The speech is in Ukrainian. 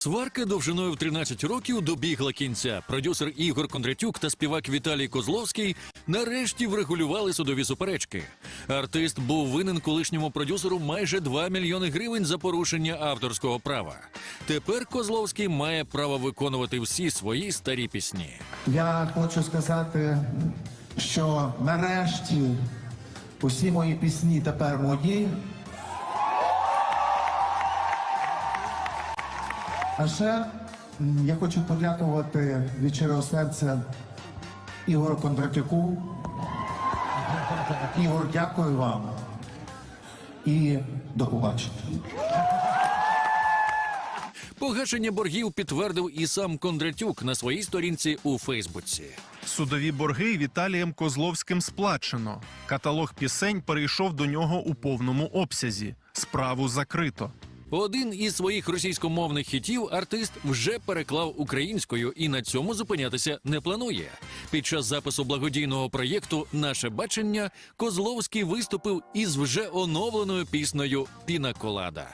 Сварка довжиною в 13 років добігла кінця. Продюсер Ігор Кондратюк та співак Віталій Козловський нарешті врегулювали судові суперечки. Артист був винен колишньому продюсеру майже 2 мільйони гривень за порушення авторського права. Тепер Козловський має право виконувати всі свої старі пісні. Я хочу сказати, що нарешті усі мої пісні тепер мої. А ще я хочу подякувати від щирого серця Ігору Кондратюку. Ігор, дякую вам. І до побачення. Погашення боргів підтвердив і сам Кондратюк на своїй сторінці у Фейсбуці. Судові борги Віталієм Козловським сплачено. Каталог пісень перейшов до нього у повному обсязі. Справу закрито. Один із своїх російськомовних хітів артист вже переклав українською і на цьому зупинятися не планує. Під час запису благодійного проєкту Наше бачення Козловський виступив із вже оновленою піснею Піна Колада.